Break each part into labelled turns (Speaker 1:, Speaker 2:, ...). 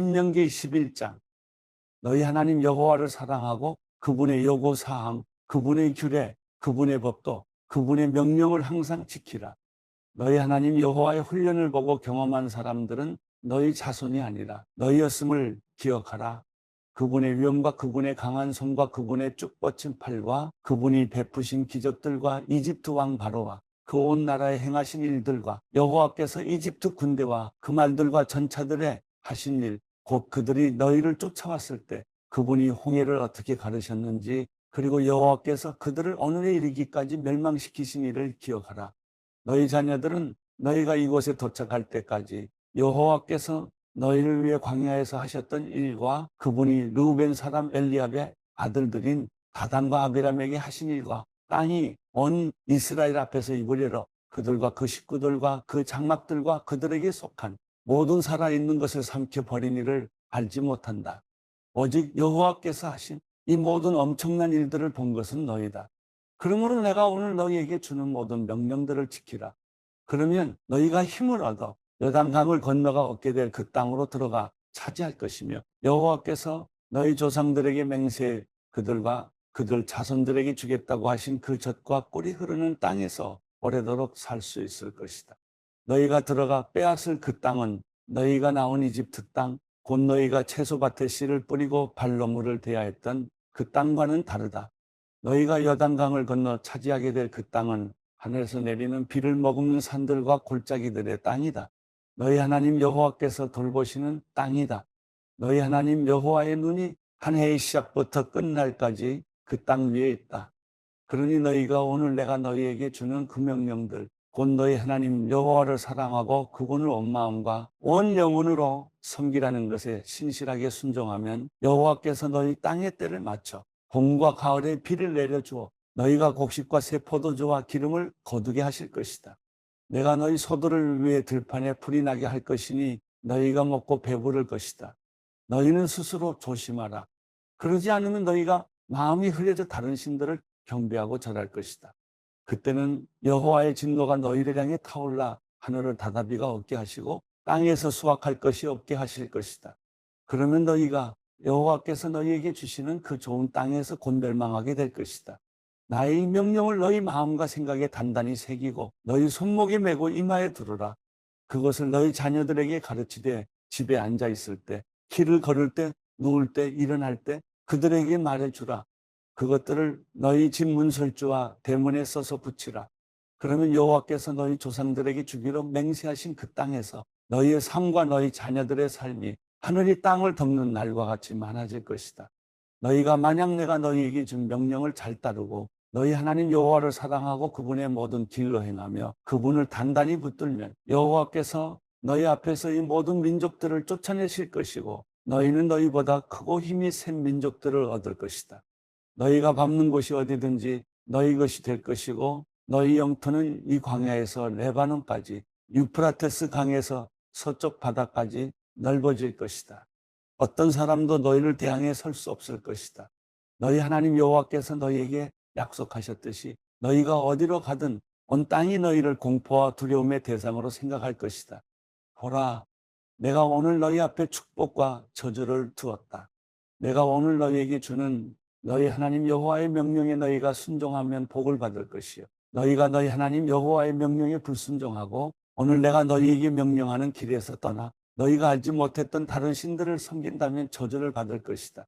Speaker 1: 신명기 11장 너희 하나님 여호와를 사랑하고 그분의 요구 사항, 그분의 규례, 그분의 법도, 그분의 명령을 항상 지키라. 너희 하나님 여호와의 훈련을 보고 경험한 사람들은 너희 자손이 아니라 너희였음을 기억하라. 그분의 위엄과 그분의 강한 손과 그분의 쭉 뻗친 팔과 그분이 베푸신 기적들과 이집트 왕 바로와 그 온 나라에 행하신 일들과 여호와께서 이집트 군대와 그 말들과 전차들의 하신 일, 곧 그들이 너희를 쫓아왔을 때 그분이 홍해를 어떻게 가르셨는지 그리고 여호와께서 그들을 어느 에 이르기까지 멸망시키신 일을 기억하라. 너희 자녀들은 너희가 이곳에 도착할 때까지 여호와께서 너희를 위해 광야에서 하셨던 일과 그분이 루벤 사람 엘리압의 아들들인 다단과 아비람에게 하신 일과 땅이 온 이스라엘 앞에서 입으려러 그들과 그 식구들과 그 장막들과 그들에게 속한 모든 살아있는 것을 삼켜 버린 일을 알지 못한다. 오직 여호와께서 하신 이 모든 엄청난 일들을 본 것은 너희다. 그러므로 내가 오늘 너희에게 주는 모든 명령들을 지키라. 그러면 너희가 힘을 얻어 여단강을 건너가 얻게 될 그 땅으로 들어가 차지할 것이며 여호와께서 너희 조상들에게 맹세 그들과 그들 자손들에게 주겠다고 하신 그 젖과 꿀이 흐르는 땅에서 오래도록 살 수 있을 것이다. 너희가 들어가 빼앗을 그 땅은 너희가 나온 이집트 땅, 곧 너희가 채소밭에 씨를 뿌리고 발로물을 대하였던 그 땅과는 다르다. 너희가 여단강을 건너 차지하게 될 그 땅은 하늘에서 내리는 비를 머금는 산들과 골짜기들의 땅이다. 너희 하나님 여호와께서 돌보시는 땅이다. 너희 하나님 여호와의 눈이 한 해의 시작부터 끝날까지 그 땅 위에 있다. 그러니 너희가 오늘 내가 너희에게 주는 그 명령들 곧 너희 하나님 여호와를 사랑하고 그분을 온 마음과 온 영혼으로 섬기라는 것에 신실하게 순종하면 여호와께서 너희 땅의 때를 맞춰 봄과 가을에 비를 내려주어 너희가 곡식과 새 포도주와 기름을 거두게 하실 것이다. 내가 너희 소들을 위해 들판에 풀이 나게 할 것이니 너희가 먹고 배부를 것이다. 너희는 스스로 조심하라. 그러지 않으면 너희가 마음이 흐려져 다른 신들을 경배하고 절할 것이다. 그때는 여호와의 진노가 너희를 향해 타올라 하늘을 닫아비가 없게 하시고 땅에서 수확할 것이 없게 하실 것이다. 그러면 너희가 여호와께서 너희에게 주시는 그 좋은 땅에서 곧 멸망하게 될 것이다. 나의 이 명령을 너희 마음과 생각에 단단히 새기고 너희 손목에 메고 이마에 두르라. 그것을 너희 자녀들에게 가르치되 집에 앉아 있을 때, 길을 걸을 때, 누울 때, 일어날 때 그들에게 말해주라. 그것들을 너희 집 문설주와 대문에 써서 붙이라. 그러면 여호와께서 너희 조상들에게 주기로 맹세하신 그 땅에서 너희의 삶과 너희 자녀들의 삶이 하늘이 땅을 덮는 날과 같이 많아질 것이다. 너희가 만약 내가 너희에게 준 명령을 잘 따르고 너희 하나님 여호와를 사랑하고 그분의 모든 길로 행하며 그분을 단단히 붙들면 여호와께서 너희 앞에서 이 모든 민족들을 쫓아내실 것이고 너희는 너희보다 크고 힘이 센 민족들을 얻을 것이다. 너희가 밟는 곳이 어디든지 너희 것이 될 것이고 너희 영토는 이 광야에서 레바논까지 유프라테스 강에서 서쪽 바다까지 넓어질 것이다. 어떤 사람도 너희를 대항해 설 수 없을 것이다. 너희 하나님 여호와께서 너희에게 약속하셨듯이 너희가 어디로 가든 온 땅이 너희를 공포와 두려움의 대상으로 생각할 것이다. 보라, 내가 오늘 너희 앞에 축복과 저주를 두었다. 내가 오늘 너희에게 주는 너희 하나님 여호와의 명령에 너희가 순종하면 복을 받을 것이요. 너희가 너희 하나님 여호와의 명령에 불순종하고 오늘 내가 너희에게 명령하는 길에서 떠나 너희가 알지 못했던 다른 신들을 섬긴다면 저주를 받을 것이다.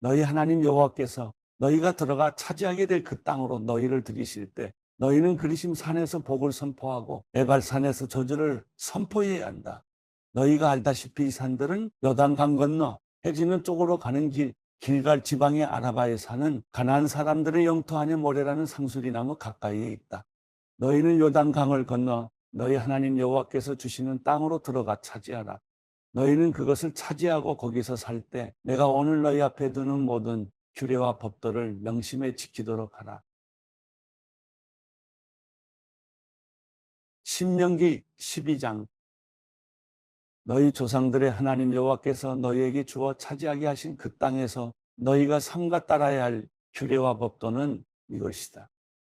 Speaker 1: 너희 하나님 여호와께서 너희가 들어가 차지하게 될 그 땅으로 너희를 들이실 때 너희는 그리심 산에서 복을 선포하고 에발 산에서 저주를 선포해야 한다. 너희가 알다시피 이 산들은 요단강 건너 해지는 쪽으로 가는 길 길갈 지방의 아라바에 사는 가나안 사람들의 영토 안에 모래라는 상수리 나무 가까이에 있다. 너희는 요단 강을 건너 너희 하나님 여호와께서 주시는 땅으로 들어가 차지하라. 너희는 그것을 차지하고 거기서 살 때 내가 오늘 너희 앞에 두는 모든 규례와 법도를 명심해 지키도록 하라. 신명기 12장 너희 조상들의 하나님 여호와께서 너희에게 주어 차지하게 하신 그 땅에서 너희가 삼가 따라야 할 규례와 법도는 이것이다.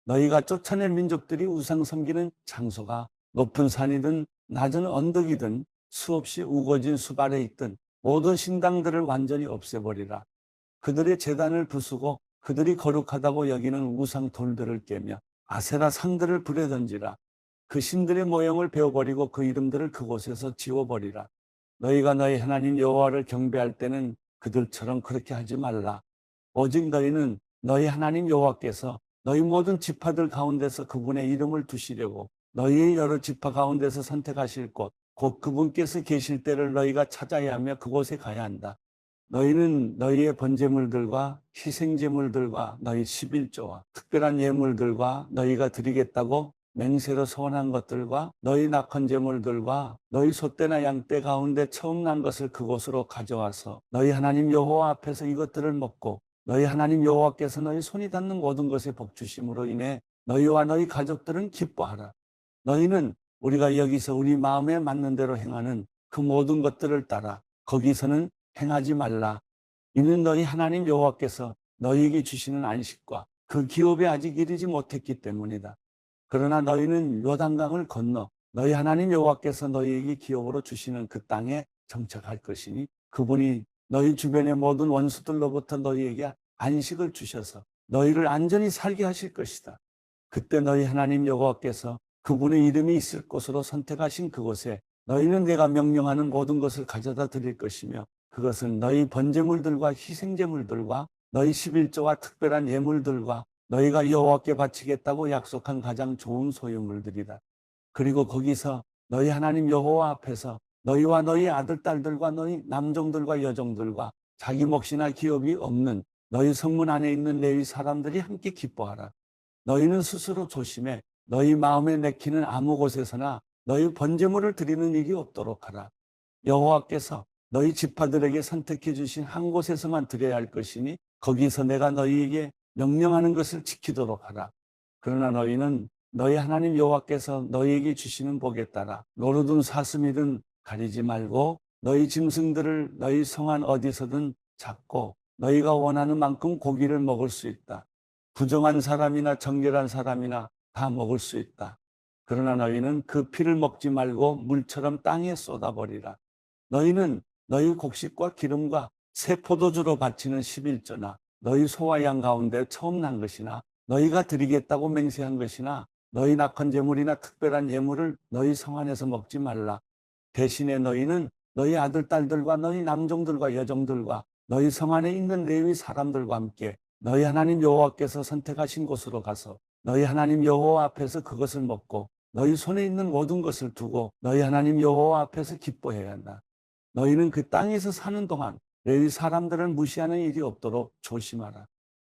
Speaker 1: 너희가 쫓아낸 민족들이 우상 섬기는 장소가 높은 산이든 낮은 언덕이든 수없이 우거진 숲 아래 있든 모든 신당들을 완전히 없애버리라. 그들의 재단을 부수고 그들이 거룩하다고 여기는 우상 돌들을 깨며 아세라 상들을 불에 던지라. 그 신들의 모형을 베어버리고 그 이름들을 그곳에서 지워버리라. 너희가 너희 하나님 여호와를 경배할 때는 그들처럼 그렇게 하지 말라. 오직 너희는 너희 하나님 여호와께서 너희 모든 지파들 가운데서 그분의 이름을 두시려고 너희의 여러 지파 가운데서 선택하실 곳, 곧 그분께서 계실 때를 너희가 찾아야 하며 그곳에 가야 한다. 너희는 너희의 번제물들과 희생제물들과 너희 11조와 특별한 예물들과 너희가 드리겠다고 맹세로 소원한 것들과 너희 낙헌제물들과 너희 소떼나 양떼 가운데 처음 난 것을 그곳으로 가져와서 너희 하나님 여호와 앞에서 이것들을 먹고 너희 하나님 여호와께서 너희 손이 닿는 모든 것에 복 주심으로 인해 너희와 너희 가족들은 기뻐하라. 너희는 우리가 여기서 우리 마음에 맞는 대로 행하는 그 모든 것들을 따라 거기서는 행하지 말라. 이는 너희 하나님 여호와께서 너희에게 주시는 안식과 그 기업에 아직 이르지 못했기 때문이다. 그러나 너희는 요단강을 건너 너희 하나님 여호와께서 너희에게 기업으로 주시는 그 땅에 정착할 것이니 그분이 너희 주변의 모든 원수들로부터 너희에게 안식을 주셔서 너희를 안전히 살게 하실 것이다. 그때 너희 하나님 여호와께서 그분의 이름이 있을 곳으로 선택하신 그곳에 너희는 내가 명령하는 모든 것을 가져다 드릴 것이며 그것은 너희 번제물들과 희생제물들과 너희 11조와 특별한 예물들과 너희가 여호와께 바치겠다고 약속한 가장 좋은 소유물들이다. 그리고 거기서 너희 하나님 여호와 앞에서 너희와 너희 아들 딸들과 너희 남종들과 여종들과 자기 몫이나 기업이 없는 너희 성문 안에 있는 레위 사람들이 함께 기뻐하라. 너희는 스스로 조심해 너희 마음에 내키는 아무 곳에서나 너희 번제물을 드리는 일이 없도록 하라. 여호와께서 너희 지파들에게 선택해 주신 한 곳에서만 드려야 할 것이니 거기서 내가 너희에게 명령하는 것을 지키도록 하라. 그러나 너희는 너희 하나님 여호와께서 너희에게 주시는 복에 따라 노루든 사슴이든 가리지 말고 너희 짐승들을 너희 성안 어디서든 잡고 너희가 원하는 만큼 고기를 먹을 수 있다. 부정한 사람이나 정결한 사람이나 다 먹을 수 있다. 그러나 너희는 그 피를 먹지 말고 물처럼 땅에 쏟아버리라. 너희는 너희 곡식과 기름과 새 포도주로 바치는 11조나 너희 소와 양 가운데 처음 난 것이나 너희가 드리겠다고 맹세한 것이나 너희 낙헌 제물이나 특별한 예물을 너희 성 안에서 먹지 말라. 대신에 너희는 너희 아들 딸들과 너희 남종들과 여종들과 너희 성 안에 있는 레위 사람들과 함께 너희 하나님 여호와께서 선택하신 곳으로 가서 너희 하나님 여호와 앞에서 그것을 먹고 너희 손에 있는 모든 것을 두고 너희 하나님 여호와 앞에서 기뻐해야 한다. 너희는 그 땅에서 사는 동안 레위 사람들을 무시하는 일이 없도록 조심하라.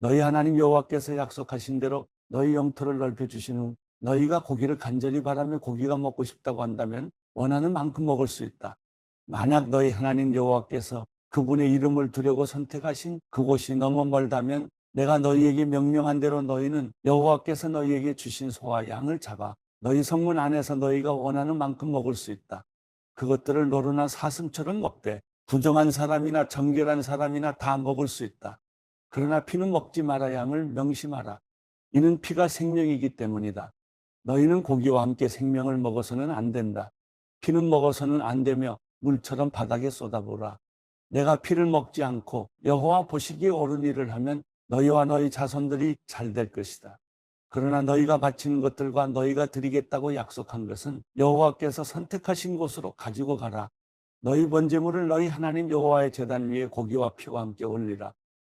Speaker 1: 너희 하나님 여호와께서 약속하신 대로 너희 영토를 넓혀 주신 후 너희가 고기를 간절히 바라며 고기가 먹고 싶다고 한다면 원하는 만큼 먹을 수 있다. 만약 너희 하나님 여호와께서 그분의 이름을 두려고 선택하신 그곳이 너무 멀다면 내가 너희에게 명령한 대로 너희는 여호와께서 너희에게 주신 소와 양을 잡아 너희 성문 안에서 너희가 원하는 만큼 먹을 수 있다. 그것들을 노루나 사슴처럼 먹되 부정한 사람이나 정결한 사람이나 다 먹을 수 있다. 그러나 피는 먹지 말아야 함을 명심하라. 이는 피가 생명이기 때문이다. 너희는 고기와 함께 생명을 먹어서는 안 된다. 피는 먹어서는 안 되며 물처럼 바닥에 쏟아보라. 내가 피를 먹지 않고 여호와 보시기에 옳은 일을 하면 너희와 너희 자손들이 잘 될 것이다. 그러나 너희가 바치는 것들과 너희가 드리겠다고 약속한 것은 여호와께서 선택하신 곳으로 가지고 가라. 너희 번제물을 너희 하나님 여호와의 제단 위에 고기와 피와 함께 올리라.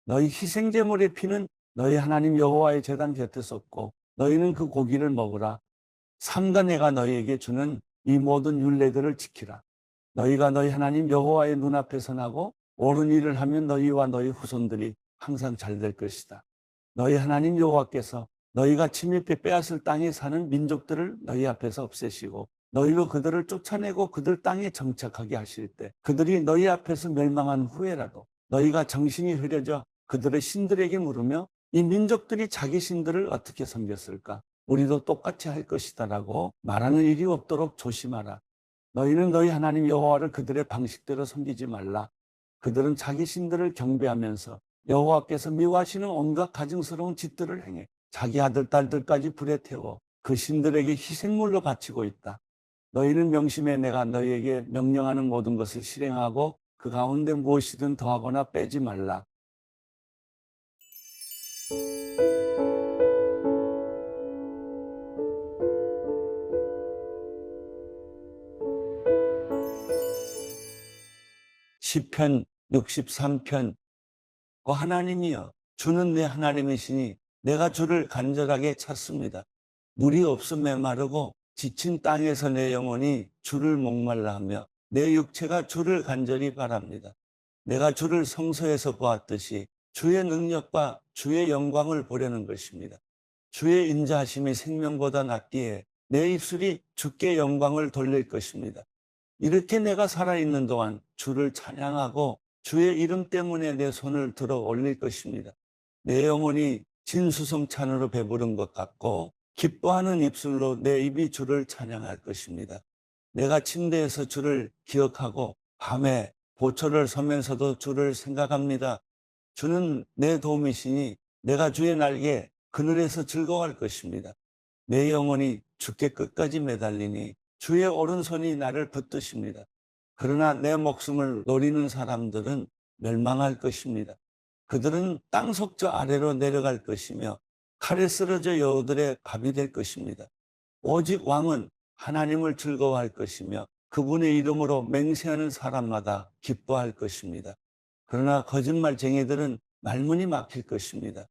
Speaker 1: 너희 희생 제물의 피는 너희 하나님 여호와의 제단 곁에 쏟고 너희는 그 고기를 먹으라. 삼가 내가 너희에게 주는 이 모든 율례들을 지키라. 너희가 너희 하나님 여호와의 눈앞에 서 나고 옳은 일을 하면 너희와 너희 후손들이 항상 잘 될 것이다. 너희 하나님 여호와께서 너희가 침입해 빼앗을 땅에 사는 민족들을 너희 앞에서 없애시고 너희로 그들을 쫓아내고 그들 땅에 정착하게 하실 때 그들이 너희 앞에서 멸망한 후에라도 너희가 정신이 흐려져 그들의 신들에게 물으며 이 민족들이 자기 신들을 어떻게 섬겼을까? 우리도 똑같이 할 것이다 라고 말하는 일이 없도록 조심하라. 너희는 너희 하나님 여호와를 그들의 방식대로 섬기지 말라. 그들은 자기 신들을 경배하면서 여호와께서 미워하시는 온갖 가증스러운 짓들을 행해 자기 아들 딸들까지 불에 태워 그 신들에게 희생물로 바치고 있다. 너희는 명심해 내가 너희에게 명령하는 모든 것을 실행하고 그 가운데 무엇이든 더하거나 빼지 말라. 시편 63편 그 하나님이여 주는 내 하나님이시니 내가 주를 간절하게 찾습니다. 물이 없음에 마르고 지친 땅에서 내 영혼이 주를 목말라 하며 내 육체가 주를 간절히 바랍니다. 내가 주를 성서에서 보았듯이 주의 능력과 주의 영광을 보려는 것입니다. 주의 인자하심이 생명보다 낫기에 내 입술이 주께 영광을 돌릴 것입니다. 이렇게 내가 살아있는 동안 주를 찬양하고 주의 이름 때문에 내 손을 들어 올릴 것입니다. 내 영혼이 진수성찬으로 배부른 것 같고 기뻐하는 입술로 내 입이 주를 찬양할 것입니다. 내가 침대에서 주를 기억하고 밤에 보초를 서면서도 주를 생각합니다. 주는 내 도움이시니 내가 주의 날개 그늘에서 즐거워할 것입니다. 내 영혼이 주께 끝까지 매달리니 주의 오른손이 나를 붙드십니다. 그러나 내 목숨을 노리는 사람들은 멸망할 것입니다. 그들은 땅 속저 아래로 내려갈 것이며 칼에 쓰러져 여우들의 밥이 될 것입니다. 오직 왕은 하나님을 즐거워할 것이며 그분의 이름으로 맹세하는 사람마다 기뻐할 것입니다. 그러나 거짓말쟁이들은 말문이 막힐 것입니다.